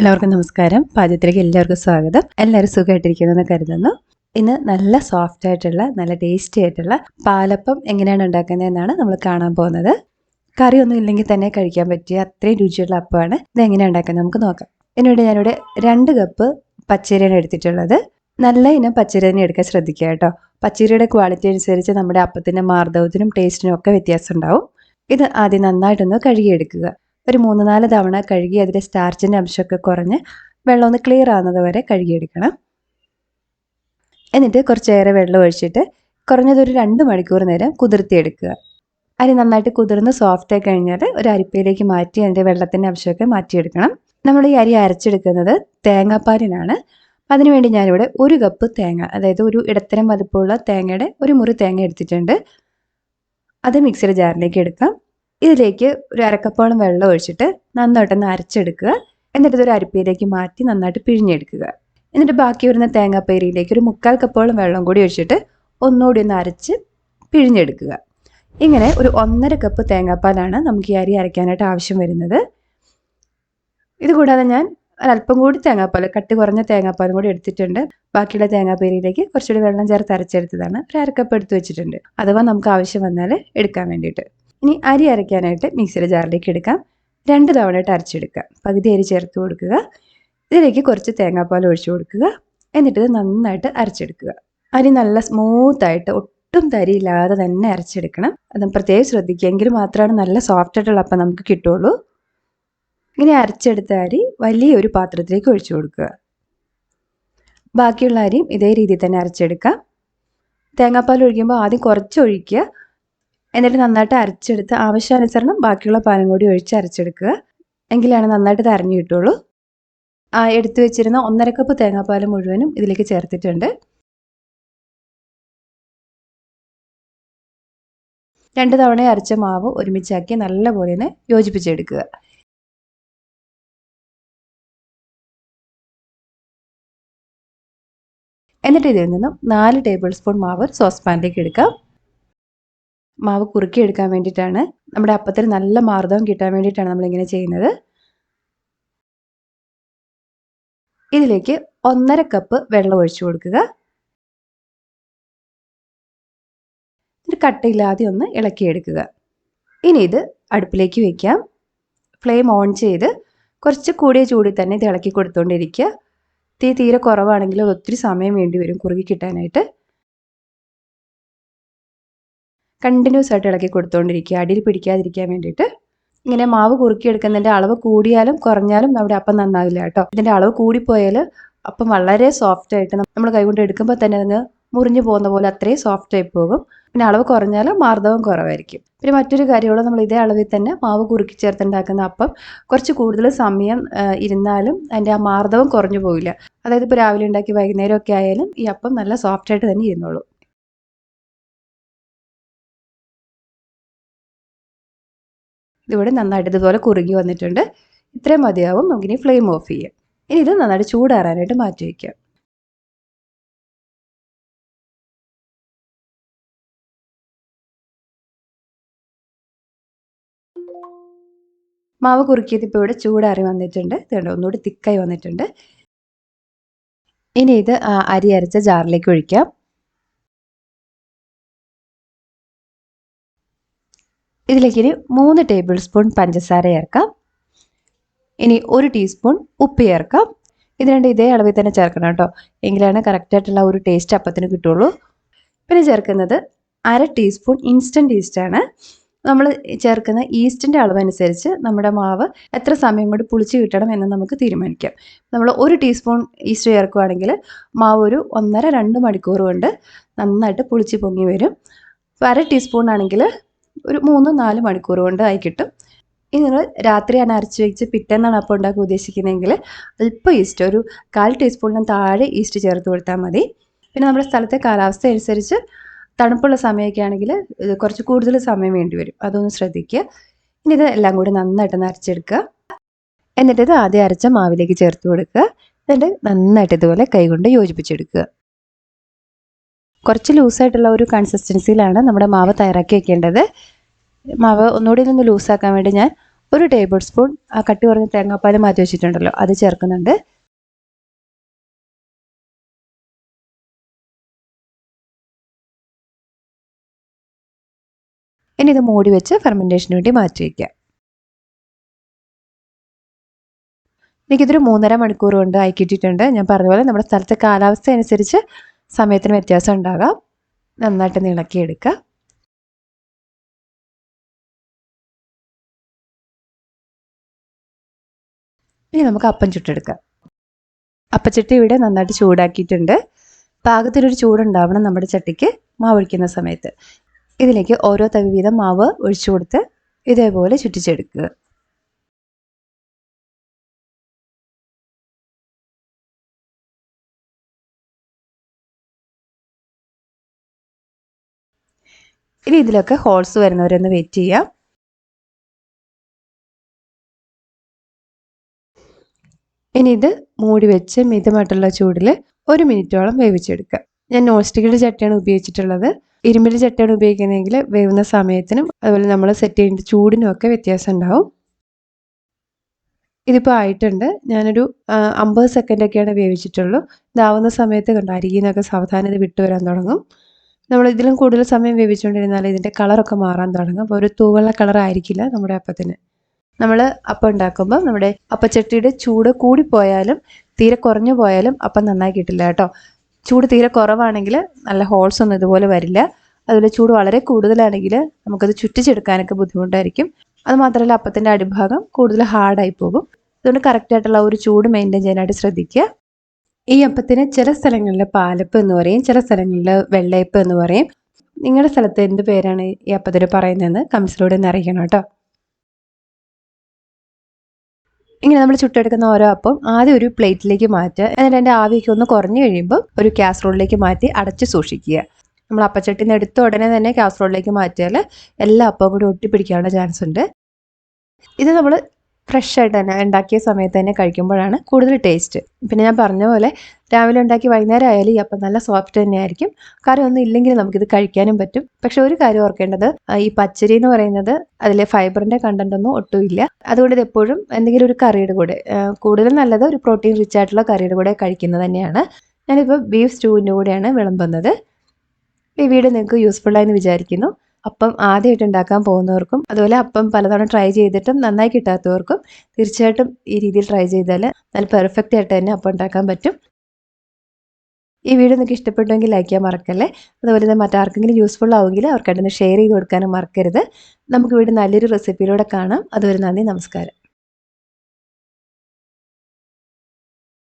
എല്ലാവർക്കും നമസ്കാരം. പാചകത്തിലേക്ക് എല്ലാവർക്കും സ്വാഗതം. എല്ലാവരും സുഖമായിട്ടിരിക്കുന്നെന്ന് കരുതുന്നു. ഇന്ന് നല്ല സോഫ്റ്റ് ആയിട്ടുള്ള നല്ല ടേസ്റ്റി ആയിട്ടുള്ള പാലപ്പം എങ്ങനെയാണ് ഉണ്ടാക്കുന്നതെന്നാണ് നമ്മൾ കാണാൻ പോകുന്നത്. കറിയൊന്നും ഇല്ലെങ്കിൽ തന്നെ കഴിക്കാൻ പറ്റിയ അത്രയും രുചിയുള്ള അപ്പമാണ് ഇത് എങ്ങനെയാണ് ഉണ്ടാക്കുന്നത് നമുക്ക് നോക്കാം. ഇതിനോട് ഞാനിവിടെ രണ്ട് കപ്പ് പച്ചരിയാണ് എടുത്തിട്ടുള്ളത്. നല്ല ഇനം പച്ചരി തന്നെ എടുക്കാൻ ശ്രദ്ധിക്കുക കേട്ടോ. പച്ചരിയുടെ ക്വാളിറ്റി അനുസരിച്ച് നമ്മുടെ അപ്പത്തിന്റെ മാർദ്ദവത്തിനും ടേസ്റ്റിനും ഒക്കെ വ്യത്യാസം ഉണ്ടാവും. ഇത് ആദ്യം നന്നായിട്ടൊന്ന് കഴുകിയെടുക്കുക. ഒരു മൂന്ന് നാല് തവണ കഴുകി അതിലെ സ്റ്റാർച്ചിന്റെ അംശമൊക്കെ കുറഞ്ഞ് വെള്ളം ഒന്ന് ക്ലിയർ ആവുന്നത് വരെ കഴുകിയെടുക്കണം. എന്നിട്ട് കുറച്ചേറെ വെള്ളം ഒഴിച്ചിട്ട് കുറഞ്ഞതൊരു രണ്ട് മണിക്കൂർ നേരം കുതിർത്തിയെടുക്കുക. അരി നന്നായിട്ട് കുതിർന്ന് സോഫ്റ്റ് ആയി കഴിഞ്ഞാൽ ഒരു അരിപ്പയിലേക്ക് മാറ്റി അതിന്റെ വെള്ളത്തിന്റെ അംശമൊക്കെ മാറ്റിയെടുക്കണം. നമ്മൾ ഈ അരി അരച്ചെടുക്കുന്നത് തേങ്ങാപ്പാലിനാണ്. അതിനുവേണ്ടി ഞാനിവിടെ ഒരു കപ്പ് തേങ്ങ അതായത് ഒരു ഇടത്തരം വലുപ്പമുള്ള തേങ്ങയുടെ ഒരു മുറി തേങ്ങ എടുത്തിട്ടുണ്ട്. അത് മിക്സിയുടെ ജാറിലേക്ക് എടുക്കാം. ഇതിലേക്ക് ഒരു അരക്കപ്പോളം വെള്ളം ഒഴിച്ചിട്ട് നന്നായിട്ടൊന്ന് അരച്ചെടുക്കുക. എന്നിട്ട് ഇതൊരു അരിപ്പയിലേക്ക് മാറ്റി നന്നായിട്ട് പിഴിഞ്ഞെടുക്കുക. എന്നിട്ട് ബാക്കി വരുന്ന തേങ്ങാപ്പേരിയിലേക്ക് ഒരു മുക്കാൽ കപ്പോളം വെള്ളം കൂടി ഒഴിച്ചിട്ട് ഒന്നുകൂടി ഒന്ന് അരച്ച് പിഴിഞ്ഞെടുക്കുക. ഇങ്ങനെ ഒരു ഒന്നര കപ്പ് തേങ്ങാപ്പാലാണ് നമുക്ക് ഈ അരി അരയ്ക്കാനായിട്ട് ആവശ്യം വരുന്നത്. ഇതുകൂടാതെ ഞാൻ ഒരല്പം കൂടി തേങ്ങാപ്പാൽ കട്ടി കുറഞ്ഞ തേങ്ങാപ്പാലും കൂടി എടുത്തിട്ടുണ്ട്. ബാക്കിയുള്ള തേങ്ങാപ്പേരിയിലേക്ക് കുറച്ചുകൂടി വെള്ളം ചേർത്ത് അരച്ചെടുത്തതാണ്. ഒരു അരക്കപ്പ് എടുത്ത് വെച്ചിട്ടുണ്ട്. അഥവാ നമുക്ക് ആവശ്യം വന്നാൽ എടുക്കാൻ വേണ്ടിയിട്ട്. ഇനി അരി അരയ്ക്കാനായിട്ട് മിക്സിയുടെ ജാറിലേക്ക് എടുക്കാം. രണ്ട് തവണയായിട്ട് അരച്ചെടുക്കുക. പകുതി അരി ചേർത്ത് കൊടുക്കുക. ഇതിലേക്ക് കുറച്ച് തേങ്ങാപ്പാൽ ഒഴിച്ചു കൊടുക്കുക. എന്നിട്ട് ഇത് നന്നായിട്ട് അരച്ചെടുക്കുക. അരി നല്ല സ്മൂത്തായിട്ട് ഒട്ടും തരിയില്ലാതെ തന്നെ അരച്ചെടുക്കണം. അത് പ്രത്യേകം ശ്രദ്ധിക്കുക. എങ്കിൽ മാത്രമാണ് നല്ല സോഫ്റ്റ് ആയിട്ടുള്ള അപ്പം നമുക്ക് കിട്ടുള്ളൂ ഇങ്ങനെ അരച്ചെടുത്ത അരി വലിയൊരു പാത്രത്തിലേക്ക് ഒഴിച്ചു കൊടുക്കുക. ബാക്കിയുള്ള അരിയും ഇതേ രീതിയിൽ തന്നെ അരച്ചെടുക്കാം. തേങ്ങാപ്പാൽ ഒഴിക്കുമ്പോൾ ആദ്യം കുറച്ച് ഒഴിക്കുക. എന്നിട്ട് നന്നായിട്ട് അരച്ചെടുത്ത് ആവശ്യാനുസരണം ബാക്കിയുള്ള പാലും കൂടി ഒഴിച്ച് അരച്ചെടുക്കുക. എങ്കിലാണ് നന്നായിട്ട് തരഞ്ഞു കിട്ടുള്ളൂ. ആ എടുത്തു വെച്ചിരുന്ന ഒന്നര കപ്പ് തേങ്ങാപ്പാൽ മുഴുവനും ഇതിലേക്ക് ചേർത്തിട്ടുണ്ട്. രണ്ട് തവണ അരച്ച മാവ് ഒരുമിച്ചാക്കി നല്ലപോലെ ഒന്ന് യോജിപ്പിച്ചെടുക്കുക. എന്നിട്ട് ഇതിൽ നിന്നും നാല് ടേബിൾ സ്പൂൺ മാവ് സോസ് പാനിലേക്ക് എടുക്കാം. മാവ് കുറുക്കി എടുക്കാൻ വേണ്ടിയിട്ടാണ്. നമ്മുടെ അപ്പത്തിന് നല്ല മാർദ്ദവം കിട്ടാൻ വേണ്ടിയിട്ടാണ് നമ്മളിങ്ങനെ ചെയ്യുന്നത്. ഇതിലേക്ക് ഒന്നര കപ്പ് വെള്ളം ഒഴിച്ചു കൊടുക്കുക. കട്ടയില്ലാതെ ഒന്ന് ഇളക്കിയെടുക്കുക. ഇനി ഇത് അടുപ്പിലേക്ക് വെക്കാം. ഫ്ലെയിം ഓൺ ചെയ്ത് കുറച്ച് കൂടിയ ചൂടിൽ തന്നെ ഇത് ഇളക്കി കൊടുത്തുകൊണ്ടിരിക്കുക തീ തീരെ കുറവാണെങ്കിൽ ഒത്തിരി സമയം വേണ്ടി വരും കുറുകി കിട്ടാനായിട്ട്. കണ്ടിന്യൂസ് ആയിട്ട് ഇളക്കി കൊടുത്തുകൊണ്ടിരിക്കുക അടിയിൽ പിടിക്കാതിരിക്കാൻ വേണ്ടിയിട്ട് ഇങ്ങനെ മാവ് കുറുക്കിയെടുക്കുന്നതിന്റെ അളവ് കൂടിയാലും കുറഞ്ഞാലും നമ്മുടെ അപ്പം നന്നാവില്ല കേട്ടോ. ഇതിന്റെ അളവ് കൂടിപ്പോയാൽ അപ്പം വളരെ സോഫ്റ്റ് ആയിട്ട് നമ്മൾ കൈകൊണ്ട് എടുക്കുമ്പോൾ തന്നെ അങ്ങ് മുറിഞ്ഞു പോകുന്ന പോലെ അത്രയും സോഫ്റ്റ് ആയി പോകും. പിന്നെ അളവ് കുറഞ്ഞാൽ മാർദ്ദവം കുറവായിരിക്കും. പിന്നെ മറ്റൊരു കാര്യമുള്ള നമ്മൾ ഇതേ അളവിൽ തന്നെ മാവ് കുറുക്കി ചേർത്തുണ്ടാക്കുന്ന അപ്പം കുറച്ച് കൂടുതൽ സമയം ഇരുന്നാലും അതിന്റെ ആ മാർദ്ദവം കുറഞ്ഞു പോകില്ല അതായത് ഇപ്പോൾ രാവിലെ ഉണ്ടാക്കി വൈകുന്നേരം ഒക്കെ ആയാലും ഈ അപ്പം നല്ല സോഫ്റ്റ് ആയിട്ട് തന്നെ ഇരുന്നോളൂ. ഇതിവിടെ നന്നായിട്ട് ഇതുപോലെ കുറുകി വന്നിട്ടുണ്ട്. ഇത്രയും മതിയാവും. നമുക്കിനി ഫ്ലെയിം ഓഫ് ചെയ്യാം. ഇനി ഇത് നന്നായിട്ട് ചൂടാറാനായിട്ട് മാറ്റി വയ്ക്കാം. മാവ് കുറുക്കിയത് ഇപ്പോൾ ഇവിടെ ചൂടാറി വന്നിട്ടുണ്ട്. ഇതുണ്ട് ഒന്നുകൂടി തിക്കായി വന്നിട്ടുണ്ട്. ഇനി ഇത് അരി അരച്ച ജാറിലേക്ക് ഒഴിക്കാം. ഇതിലേക്ക് ഇനി മൂന്ന് ടേബിൾ സ്പൂൺ പഞ്ചസാര ചേർക്കാം. ഇനി ഒരു ടീസ്പൂൺ ഉപ്പ് ചേർക്കാം. ഇത് രണ്ട് ഇതേ അളവിൽ തന്നെ ചേർക്കണം കേട്ടോ. എങ്കിലാണ് കറക്റ്റായിട്ടുള്ള ഒരു ടേസ്റ്റ് അപ്പത്തിന് കിട്ടുള്ളൂ. പിന്നെ ചേർക്കുന്നത് അര ടീസ്പൂൺ ഇൻസ്റ്റന്റ് ഈസ്റ്റാണ് നമ്മൾ ചേർക്കുന്ന ഈസ്റ്റിന്റെ അളവനുസരിച്ച് നമ്മുടെ മാവ് എത്ര സമയം കൊണ്ട് പുളിച്ച് കിട്ടണം എന്ന് നമുക്ക് തീരുമാനിക്കാം. നമ്മൾ ഒരു ടീസ്പൂൺ ഈസ്റ്റ് ചേർക്കുകയാണെങ്കിൽ മാവ് ഒരു ഒന്നര രണ്ട് മണിക്കൂർ കൊണ്ട് നന്നായിട്ട് പുളിച്ച് പൊങ്ങി വരും. അര ടീസ്പൂൺ ആണെങ്കിൽ ഒരു മൂന്ന് നാല് മണിക്കൂർ കൊണ്ട് ആയി കിട്ടും. ഇനി നിങ്ങൾ രാത്രിയാണ് അരച്ച് വെച്ച് പിറ്റേന്നാണ് അപ്പം ഉണ്ടാക്കാൻ ഉദ്ദേശിക്കുന്നതെങ്കിൽ അല്പം ഈസ്റ്റ് ഒരു കാൽ ടീസ്പൂണിന് താഴെ ഈസ്റ്റ് ചേർത്ത് കൊടുത്താൽ മതി. പിന്നെ നമ്മുടെ സ്ഥലത്തെ കാലാവസ്ഥ അനുസരിച്ച് തണുപ്പുള്ള സമയമൊക്കെ ആണെങ്കിൽ കുറച്ച് കൂടുതൽ സമയം വേണ്ടി വരും. അതൊന്ന് ശ്രദ്ധിക്കുക. ഇനി ഇത് എല്ലാം കൂടി നന്നായിട്ടൊന്ന് അരച്ചെടുക്കുക. എന്നിട്ട് ഇത് ആദ്യം അരച്ച മാവിലേക്ക് ചേർത്ത് കൊടുക്കുക. എന്നിട്ട് നന്നായിട്ട് ഇതുപോലെ കൈകൊണ്ട് യോജിപ്പിച്ചെടുക്കുക. കുറച്ച് ലൂസായിട്ടുള്ള ഒരു കൺസിസ്റ്റൻസിയിലാണ് നമ്മുടെ മാവ് തയ്യാറാക്കി വെക്കേണ്ടത്. മാവ് ഒന്നുകൂടി ഒന്ന് ലൂസാക്കാൻ വേണ്ടി ഞാൻ ഒരു ടേബിൾ സ്പൂൺ ആ കട്ടി കുറഞ്ഞ തേങ്ങാപ്പാൽ മാറ്റി വെച്ചിട്ടുണ്ടല്ലോ അത് ചേർക്കുന്നുണ്ട്. ഇനി ഇത് മൂടി വെച്ച് ഫെർമെന്റേഷന് വേണ്ടി മാറ്റി വയ്ക്കാം എനിക്കിതൊരു മൂന്നര മണിക്കൂർ കൊണ്ട് ആയി കിട്ടിയിട്ടുണ്ട്. ഞാൻ പറഞ്ഞ പോലെ നമ്മുടെ സ്ഥലത്തെ കാലാവസ്ഥ അനുസരിച്ച് സമയത്തിന് വ്യത്യാസം ഉണ്ടാകാം. നന്നായിട്ട് ഇളക്കിയെടുക്കുക ഇനി നമുക്ക് അപ്പം ചുട്ടെടുക്കാം. അപ്പച്ചട്ടി ഇവിടെ നന്നായിട്ട് ചൂടാക്കിയിട്ടുണ്ട്. പാകത്തിനൊരു ചൂടുണ്ടാവണം നമ്മുടെ ചട്ടിക്ക് മാവ് ഒഴിക്കുന്ന സമയത്ത്. ഇതിലേക്ക് ഓരോ തവി വീതം മാവ് ഒഴിച്ചു കൊടുത്ത് ഇതേപോലെ ചുറ്റിച്ചെടുക്കുക. ഇനി ഇതിലൊക്കെ ഹോൾസ് വരുന്നവരൊന്ന് വെയിറ്റ് ചെയ്യാം. ഇനി ഇത് മൂടി വെച്ച് മിതമായിട്ടുള്ള ചൂടിൽ ഒരു മിനിറ്റോളം വേവിച്ചെടുക്കുക ഞാൻ നോൺ സ്റ്റിക്കിന്റെ ചട്ടിയാണ് ഉപയോഗിച്ചിട്ടുള്ളത്. ഇരുമ്പിന്റെ ചട്ടിയാണ് ഉപയോഗിക്കുന്നതെങ്കിൽ വേവുന്ന സമയത്തിനും അതുപോലെ നമ്മൾ സെറ്റ് ചെയ്യേണ്ട ചൂടിനും ഒക്കെ വ്യത്യാസം ഉണ്ടാവും. ഇതിപ്പോൾ ആയിട്ടുണ്ട്. ഞാനൊരു അമ്പത് സെക്കൻഡൊക്കെയാണ് വേവിച്ചിട്ടുള്ളൂ. ഇതാവുന്ന സമയത്ത് കണ്ടോ അരിയിൽ നിന്നൊക്കെ സാവധാനത വിട്ടു വരാൻ തുടങ്ങും. നമ്മൾ ഇതിലും കൂടുതൽ സമയം വേവിച്ചുകൊണ്ടിരുന്നാൽ ഇതിന്റെ കളറൊക്കെ മാറാൻ തുടങ്ങും. അപ്പോൾ ഒരു തൂവെള്ള കളർ ആയിരിക്കില്ല നമ്മുടെ അപ്പത്തിന്. നമ്മൾ അപ്പം ഉണ്ടാക്കുമ്പോൾ നമ്മുടെ അപ്പച്ചട്ടിയുടെ ചൂട് കൂടിപ്പോയാലും തീരെ കുറഞ്ഞു പോയാലും അപ്പം നന്നായി കിട്ടില്ല കേട്ടോ. ചൂട് തീരെ കുറവാണെങ്കിൽ നല്ല ഹോൾസ് ഒന്നും ഇതുപോലെ വരില്ല. അതുപോലെ ചൂട് വളരെ കൂടുതലാണെങ്കിൽ നമുക്കത് ചുറ്റിച്ചെടുക്കാനൊക്കെ ബുദ്ധിമുട്ടായിരിക്കും. അത് മാത്രമല്ല അപ്പത്തിന്റെ അടിഭാഗം കൂടുതൽ ഹാർഡായി പോകും. അതുകൊണ്ട് കറക്റ്റായിട്ടുള്ള ഒരു ചൂട് മെയിന്റെയിൻ ചെയ്യാനായിട്ട് ശ്രദ്ധിക്കുക. ഈ അപ്പത്തിന് ചില സ്ഥലങ്ങളിൽ പാലപ്പ് എന്ന് പറയും ചില സ്ഥലങ്ങളിൽ വെള്ളയപ്പ് എന്ന് പറയും. നിങ്ങളുടെ സ്ഥലത്ത് എന്ത് പേരാണ് ഈ അപ്പത്തിന് പറയുന്നതെന്ന് കമൻസിലൂടെ ഒന്ന് അറിയിക്കണം കേട്ടോ. ഇങ്ങനെ നമ്മൾ ചുട്ടെടുക്കുന്ന ഓരോ അപ്പം ആദ്യം ഒരു പ്ലേറ്റിലേക്ക് മാറ്റുക. എന്നിട്ട് അതിന്റെ ആവിയൊക്കെ ഒന്ന് കുറഞ്ഞു കഴിയുമ്പോൾ ഒരു കാസറോളിലേക്ക് മാറ്റി അടച്ച് സൂക്ഷിക്കുക. നമ്മൾ അപ്പച്ചട്ടിൽ നിന്ന് എടുത്ത ഉടനെ തന്നെ കാസറോളിലേക്ക് മാറ്റിയാൽ എല്ലാ അപ്പവും കൂടി ഒട്ടിപ്പിടിക്കാനുള്ള ചാൻസ് ഉണ്ട് ഇത് നമ്മൾ ഫ്രഷ് ആയിട്ട് തന്നെ ഉണ്ടാക്കിയ സമയത്ത് തന്നെ കഴിക്കുമ്പോഴാണ് കൂടുതൽ ടേസ്റ്റ് പിന്നെ ഞാൻ പറഞ്ഞ പോലെ രാവിലെ ഉണ്ടാക്കി വൈകുന്നേരം ആയാലും ഈ അപ്പം നല്ല സോഫ്റ്റ് തന്നെയായിരിക്കും. കറി ഒന്നും ഇല്ലെങ്കിൽ നമുക്കിത് കഴിക്കാനും പറ്റും. പക്ഷെ ഒരു കാര്യം ഓർക്കേണ്ടത് ഈ പച്ചരി എന്ന് പറയുന്നത് അതിലെ ഫൈബറിന്റെ കണ്ടന്റ് ഒന്നും ഒട്ടുമില്ല അതുകൊണ്ട് ഇത് എപ്പോഴും എന്തെങ്കിലും ഒരു കറിയുടെ കൂടെ കൂടുതലും നല്ലത് ഒരു പ്രോട്ടീൻ റിച്ച് ആയിട്ടുള്ള കറിയുടെ കൂടെ കഴിക്കുന്നത് തന്നെയാണ്. ഞാനിപ്പോൾ ബീഫ് സ്റ്റൂവിന്റെ കൂടെയാണ് വിളമ്പുന്നത്. ഈ വീഡിയോ നിങ്ങൾക്ക് യൂസ്ഫുൾ ആയെന്ന് വിചാരിക്കുന്നു. അപ്പം ആദ്യമായിട്ട് ഉണ്ടാക്കാൻ പോകുന്നവർക്കും അതുപോലെ അപ്പം പലതവണ ട്രൈ ചെയ്തിട്ടും നന്നായി കിട്ടാത്തവർക്കും തീർച്ചയായിട്ടും ഈ രീതിയിൽ ട്രൈ ചെയ്താൽ നല്ല പെർഫെക്റ്റ് ആയിട്ട് തന്നെ അപ്പം ഉണ്ടാക്കാൻ പറ്റും. ഈ വീഡിയോ നിങ്ങൾക്ക് ഇഷ്ടപ്പെട്ടുവെങ്കിൽ ലൈക്ക് ചെയ്യാൻ മറക്കല്ലേ? അതുപോലെ തന്നെ മറ്റാർക്കെങ്കിലും യൂസ്ഫുൾ ആവുമെങ്കിൽ അവർക്കായിട്ടൊന്ന് ഷെയർ ചെയ്ത് കൊടുക്കാനും മറക്കരുത്. നമുക്ക് വീണ്ടും നല്ലൊരു റെസിപ്പിയിലൂടെ കാണാം. അതുവരെ നന്ദി നമസ്കാരം.